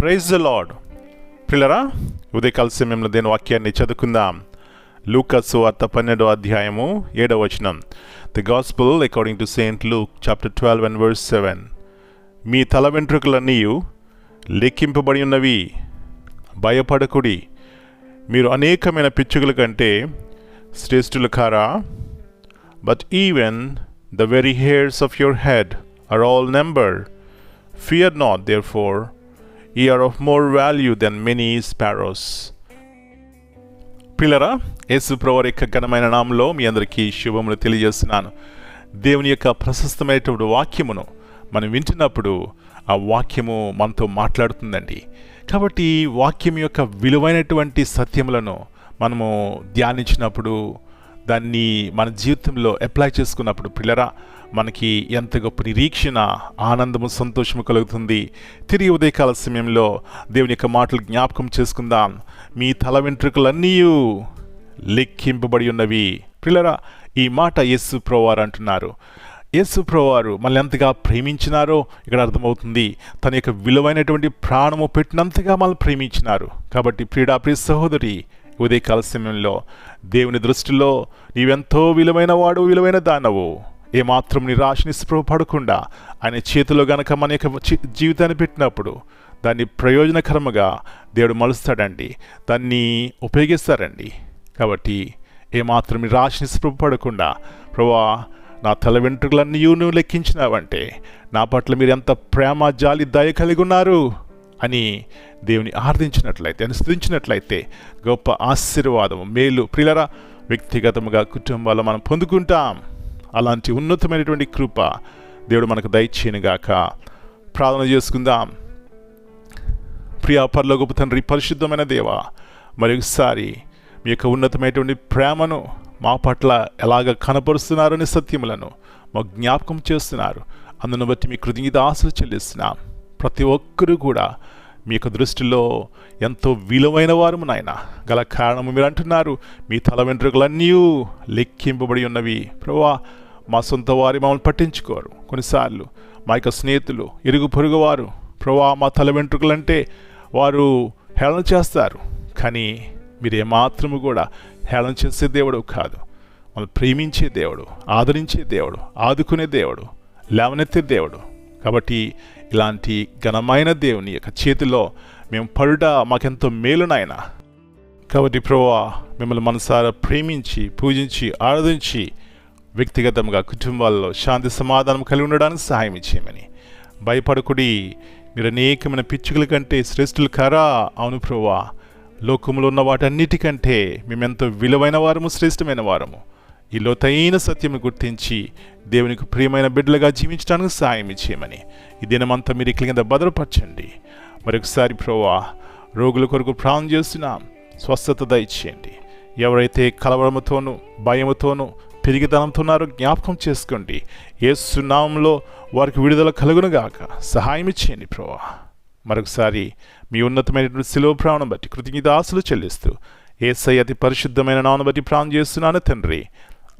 Praise the lord పిల్లరా ఉదయకాల సమయంలో దేని వాక్యాన్ని చదువుకుందాం. లూకస్ వార్త పన్నెండో అధ్యాయము ఏడవ వచనం. The gospel according to Saint Luke chapter twelve and verse seven మీ తల వెంట్రుకలన్నీ లెక్కింపబడి ఉన్నవి. భయపడకుడి. మీరు అనేకమైన పిచ్చుకల కంటే శ్రేష్ఠులు కారా? But even the very hairs of your head are all number fear not therefore ye are of more value than many sparrows పిల్లరా యేసు ప్రవర్ యొక్క ఘనమైన నామంలో మీ అందరికీ శుభములు తెలియజేస్తున్నాను. దేవుని యొక్క ప్రశస్తమైనటువంటి వాక్యమును మనం వింటున్నప్పుడు ఆ వాక్యము మనతో మాట్లాడుతుందండి. కాబట్టి వాక్యం యొక్క విలువైనటువంటి సత్యములను మనము ధ్యానించినప్పుడు దాన్ని మన జీవితంలో అప్లై చేసుకున్నప్పుడు పిల్లరా మనకి ఎంత గొప్ప నిరీక్షణ ఆనందము సంతోషము కలుగుతుంది. తిరిగి ఉదయకాల సమయంలో దేవుని యొక్క మాటలు జ్ఞాపకం చేసుకుందాం. మీ తల వెంట్రుకలన్నీ లెక్కింపబడి ఉన్నవి. పిల్లరా ఈ మాట యేసు ప్రోవారు అంటున్నారు. యేసు ప్రోవారు మనల్ని ఎంతగా ప్రేమించినారో ఇక్కడ అర్థమవుతుంది. తన యొక్క విలువైనటువంటి ప్రాణము పెట్టినంతగా మనల్ని ప్రేమించినారు. కాబట్టి ప్రియుడా ప్రియ సహోదరి ఉదయకాల సమయంలో దేవుని దృష్టిలో నీవెంతో విలువైన వాడు విలువైన దానవు. ఏమాత్రం నిరాశ నిస్పృహపడకుండా ఆయన చేతిలో గనక మన యొక్క జీవితాన్ని పెట్టినప్పుడు దాన్ని ప్రయోజనకరముగా దేవుడు మలుస్తాడండి. దాన్ని ఉపయోగిస్తారండి. కాబట్టి ఏమాత్రం నిరాశ నిస్పృహపడకుండా ప్రభా నా తల వెంట్రుకలన్నీ నువ్వు లెక్కించినావంటే నా పట్ల మీరు ఎంత ప్రేమ జాలి దయ కలిగి ఉన్నారు అని దేవుని అని అనుసరించినట్లయితే గొప్ప ఆశీర్వాదము మేలు. ప్రిలరా వ్యక్తిగతముగా కుటుంబాలు మనం పొందుకుంటాం. అలాంటి ఉన్నతమైనటువంటి కృప దేవుడు మనకు దయచేయనుగాక. ప్రార్థన చేసుకుందాం. ప్రియా పరలోకపు తండ్రి పరిశుద్ధమైన దేవ మరొకసారి మీ యొక్క ఉన్నతమైనటువంటి ప్రేమను మా పట్ల ఎలాగ కనపరుస్తున్నారని సత్యములను మా జ్ఞాపకం చేస్తున్నారు. అందును బట్టి మీ కృతజ్ఞత ఆశలు చెల్లిస్తున్నాం. ప్రతి ఒక్కరూ కూడా మీ యొక్క దృష్టిలో ఎంతో విలువైన వారు నాయన. గల కారణము మీరు అంటున్నారు మీ తల వెంట్రుకలన్నీ లెక్కింపబడి ఉన్నవి. ప్రభా మా సొంత వారి మమ్మల్ని పట్టించుకోరు. కొన్నిసార్లు మా యొక్క స్నేహితులు ఇరుగు పొరుగు వారు ప్రభా మా తల వెంట్రుకలంటే వారు హేళన చేస్తారు. కానీ మీరు ఏమాత్రము కూడా హేళన చేసే దేవుడు కాదు. మనం ప్రేమించే దేవుడు ఆదరించే దేవుడు ఆదుకునే దేవుడు లేవనెత్తే దేవుడు. కాబట్టి ఇలాంటి ఘనమైన దేవుని యొక్క చేతిలో మేము పడుట మాకెంతో మేలు నాయన. కాబట్టి ప్రోవా మిమ్మల్ని మనసారా ప్రేమించి పూజించి ఆరాధించి వ్యక్తిగతంగా కుటుంబాల్లో శాంతి సమాధానం కలిగి ఉండడానికి సహాయం ఇచ్చేయమని భయపడకుడి. మీరు అనేకమైన పిచ్చుకల కంటే శ్రేష్ఠులు కారా? అవును ప్రోవా లోకంలో ఉన్న వాటన్నిటికంటే మేమెంతో విలువైన వారము శ్రేష్టమైన వారము. ఈ లోతైన సత్యము గుర్తించి దేవునికి ప్రియమైన బిడ్డలుగా జీవించడానికి సాయం చేయమని ఈ దినమంతా మీరు ఇక్కడి కింద భద్రపరచండి. మరొకసారి ప్రోవా రోగుల కొరకు ప్రాణం చేసిన స్వస్థత దయచేయండి. ఎవరైతే కలవరముతోనూ భయముతోనూ పెరిగితనంతో ఉన్నారో జ్ఞాపకం చేసుకోండి. ఏసునామంలో వారికి విడుదల కలుగునుగాక సహాయం ఇచ్చేయండి ప్రోవా మరొకసారి మీ ఉన్నతమైనటువంటి శిలువ ప్రాణం బట్టి కృతజ్ఞత ఆశలు చెల్లిస్తూ ఏసై అతి పరిశుద్ధమైన నాన్న బట్టి ప్రాణం చేస్తున్నాను తండ్రి.